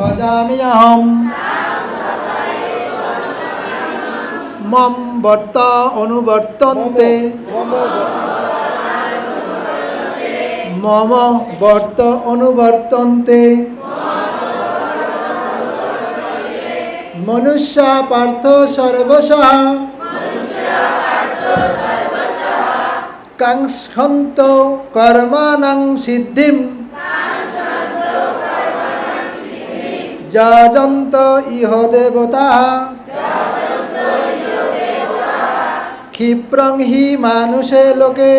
ভজামি অহম মম বর্ত অনুবর্তন্তে। মম বর্ত অনুবর্তন্তে। মনুষ্যা পার্থ সর্বশঃ কাংস্খন্ত কর্মাণং সিদ্ধিম। যাজন্ত ইহ দেবতা। ক্ষিপ্রং হি মানুষে লোকে।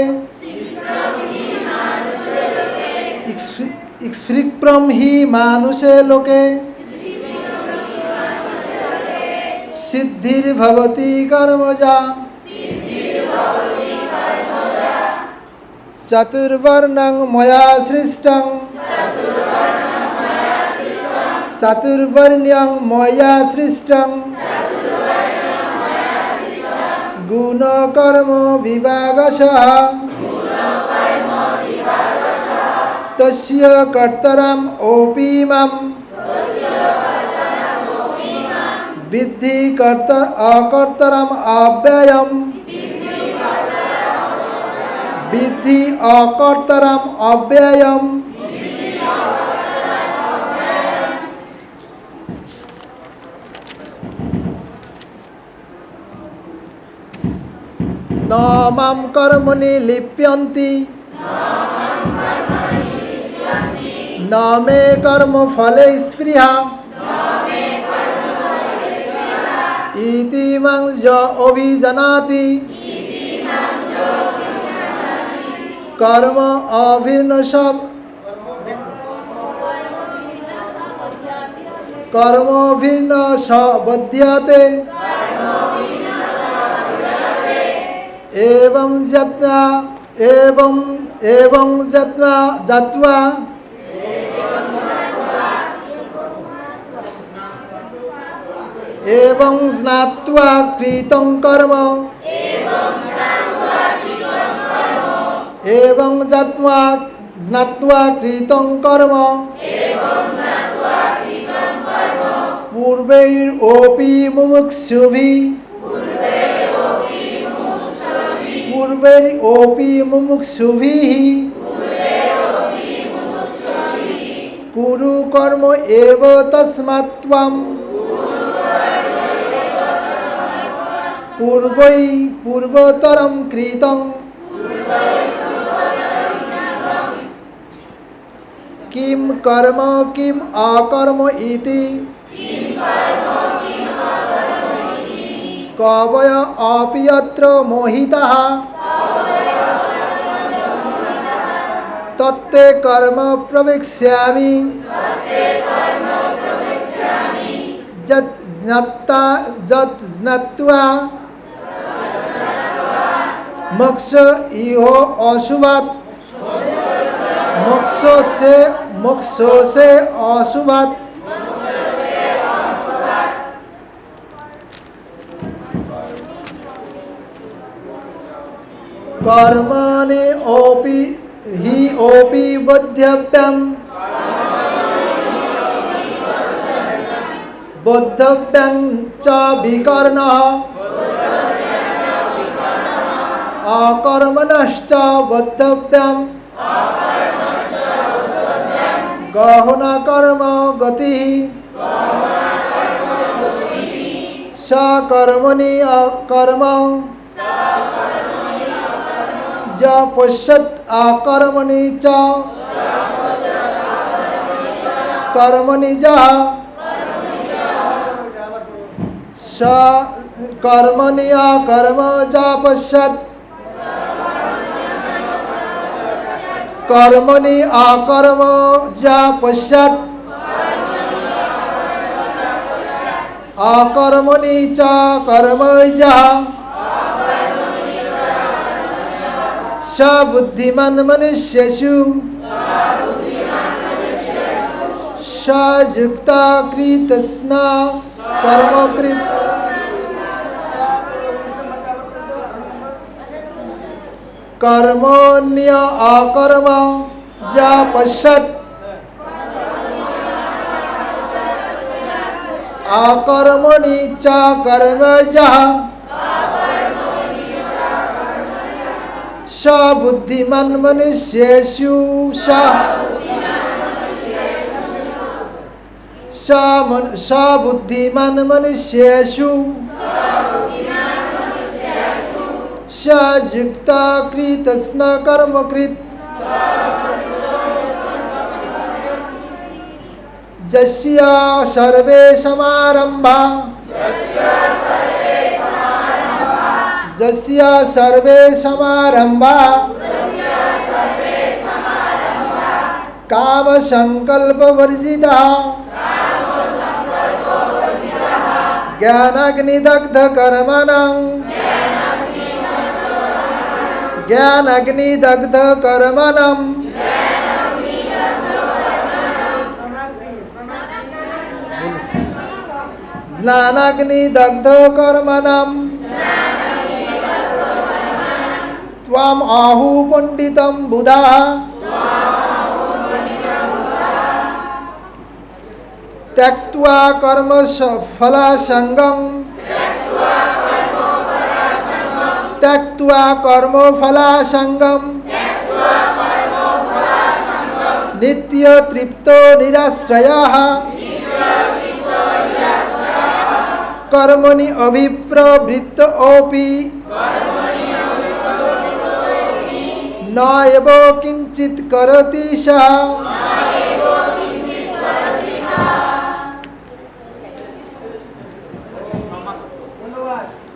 ক্ষিপ্রম হি মানুষে লোকে। সিদ্ধির্ভবতি কর্মজা। চতুর্বর্ণং ময়া সৃষ্টং। চতুর্বর্ণ্যং ময়া সৃষ্টং। গুণকর্ম বিভাগশ। তস্য কর্তরাম ওপি মাম বিদ্ধি কর্ত অকর্তরম অব্যয়ম। বিদ্ধি অকর্তরম অব্যয়ম। ন মাম কর্মণি লিপ্যন্তি ন মে কর্ম ফলে স্পৃহা। ইতি কর্ম অভিন্ন সব। কর্ম ভিন্ন সবধ্যতে। এবং যাত্রা এবং এবং যাত্রা যাত্রা এবং স্নাত্বা কৃতং কর্ম এবং যাত্রা স্নাত্বা কৃতং কর্ম পূর্বেই অপি মুমুক্ষুভি ഉർവരി মুমুক্ষুভিঃ কুরু কর্ম এব তস্মাত্বম পূর্বই পূর্বতরম কৃতম। কিম কর্ম কিম অকর্ম ইতি। কবয় অপিয়ত্র মোহিতः। तत्ते कर्म प्रवेक्ष्यामि। यत् ज्ञात्वा इहो अशुभात्। से से अशुभात्। ओपि हि ओपि बोद्धव्यं बोद्धव्यं च आकर्मणश्च बोद्धव्यं गतिः। स कर्मणि अकर्म य पश्यत् अकर्मणि च। कर्मणि जः। स कर्मणि च पश्यत् कर्मणि अकर्म ज पश्यत् अकर्मणि च जः स बुद्धिमान् मनुष्येषु। स युक्ता कृतस्न कर्मकृत्। कर्मण्य अकर्म ज पश्यत् अकर्मणि च कर्मजः सबुद्धिमान बुद्धिमान मनुष्यु स बुद्धिमान मनुष्यु स युक्ता कृतस्न कर्मकृत जस्या सर्वे समारंभा जस्य सर्वे समारंभा काम संकल्प वर्जिता ज्ञान अग्निदग्ध कर्मण ज्ञान अग्निदग्ध ज्ञानाग्निदग्ध ज्ञान अग्निदग्ध कर्मणं त्वाम् आहु पण्डितं बुधाः त्यक्त्वा कर्म फलासङ्गं त्यक्त्वा कर्मफलासङ्गं नित्यतृप्तो निराश्रयः कर्मणि अभिप्रवृत्तोऽपि न নব কিঞ্চিত করতি সা